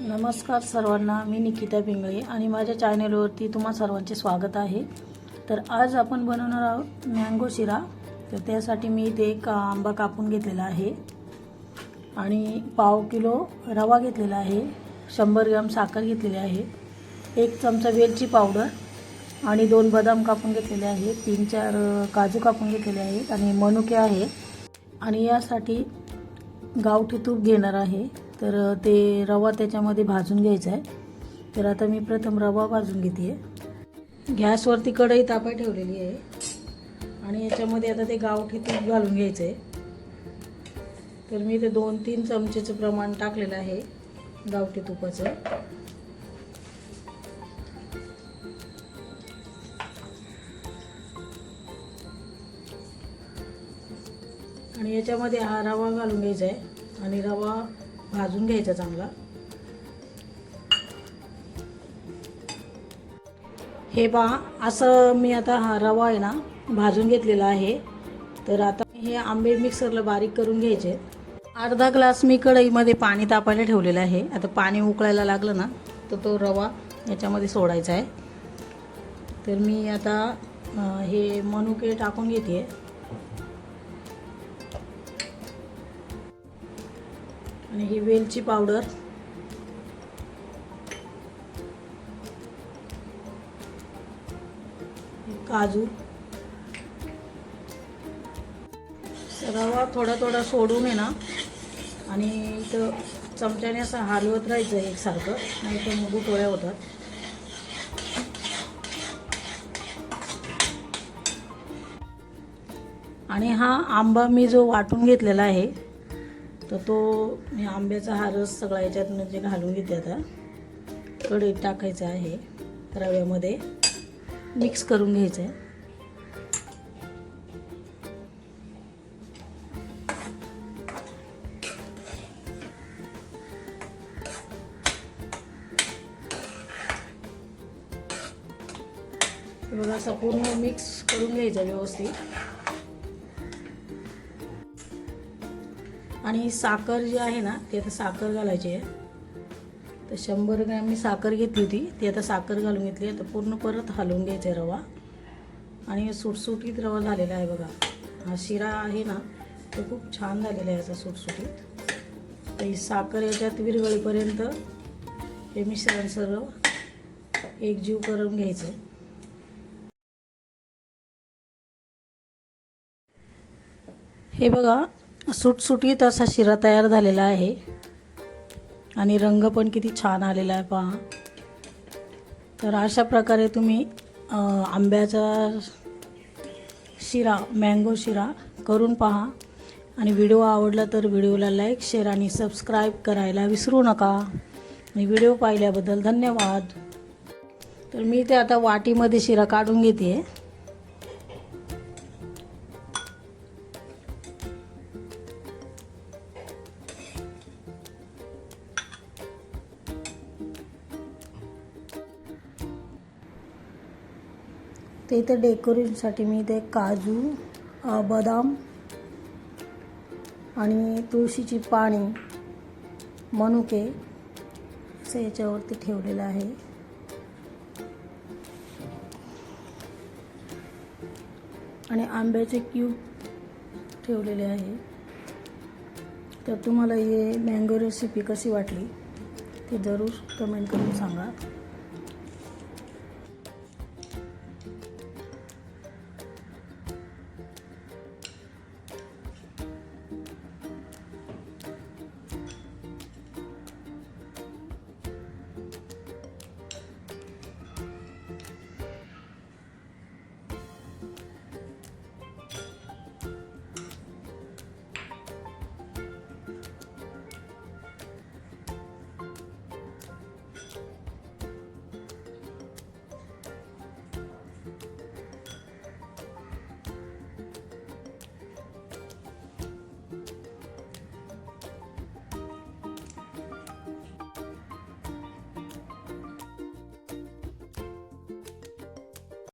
नमस्कार सर्वांना मी निकिता पिंगळे आणि माझ्या चॅनेलवरती तुम्हा सर्वांचे स्वागत आहे. तर आज आपण बनवणार आहोत मँगो शिरा. तर त्यासाठी मी इथे एक आंबा कापून घेतलेला आहे आणि पाव किलो रवा घेतलेला आहे. शंभर ग्राम साखर घेतलेली आहे. एक चमचा वेलची पावडर आणि दोन बदाम कापून घेतलेले आहेत. तीन चार काजू कापून घेतलेले आहेत आणि मनुके आहे. आणि यासाठी गावठी तूप घेणार आहे. तर ते रवा त्याच्यामध्ये भाजून घ्यायचा आहे. तर आता मी प्रथम रवा भाजून घेते आहे गॅसवरती कढई तापा ठेवलेली आहे. आणि याच्यामध्ये आता ते गावठी तूप घालून घ्यायचं आहे तर मी ते दोन तीन चमचेचं प्रमाण टाकलेलं आहे गावठी तुपाचं आणि याच्यामध्ये हा रवा घालून घ्यायचा आहे. आणि रवा भाजून घ्यायचा चांगला. हे पहा असं मी आता हा रवा आहे ना भाजून घेतलेला आहे. तर आता हे आंबे मिक्सरला बारीक करून घ्यायचे. अर्धा ग्लास मी कढईमध्ये पाणी तापायला ठेवलेलं आहे. आता पाणी उकळायला लागलं ना तर तो रवा याच्यामध्ये सोडायचा आहे. तर मी आता हे मनुके टाकून घेते. आणि ही वेलची पावडर. काजू. रवा थोडा थोडा सोडून आहे ना आणि इथं चमच्याने असं हलवत राहायचं एकसारखं नाही तर मुगू टोळ्या होतात. आणि हा आंबा मी जो वाटून घेतलेला आहे तर तो मी आंब्याचा हा रस सगळा याच्यात म्हणजे घालून घेते आता. कढईत टाकायचं आहे रव्यामध्ये. मिक्स करून घ्यायचं आहे. बघा असा पूर्ण मिक्स करून घ्यायचा व्यवस्थित. आणि साखर जी आहे ना ती आता साखर घालायची आहे. तर शंभर ग्रॅम मी साखर घेतली होती. ती आता साखर घालून घेतली आहे. तर पूर्ण परत हलवून घ्यायचा आहे रवा. आणि सुटसुटीत रवा झालेला आहे बघा. हा शिरा आहे ना तो खूप छान झालेला आहे याचा सुटसुटीत. तर ही साखर याच्यात विरघळीपर्यंत हे मिश्रण सर्व एकजीव करून घ्यायचं. हे बघा सुटसुटीत असा शिरा तयार झालेला आहे. आणि रंग पण किती छान आलेला आहे पहा. तर अशा प्रकारे तुम्ही आंब्याचा शिरा मँगो शिरा करून पहा. आणि व्हिडिओ आवडला तर व्हिडिओला लाईक शेअर आणि सबस्क्राईब करायला विसरू नका. आणि व्हिडिओ पाहिल्याबद्दल धन्यवाद. तर मी ते आता वाटीमध्ये शिरा काढून घेते ते इथे डेकोरेशनसाठी मी ते काजू बदाम आणि तुळशीची पाने मनुके असं याच्यावरती ठेवलेलं आहे. आणि आंब्याचे क्यूब ठेवलेले आहे. तर तुम्हाला हे मँगो रेसिपी कशी वाटली ते जरूर कमेंट करून सांगा.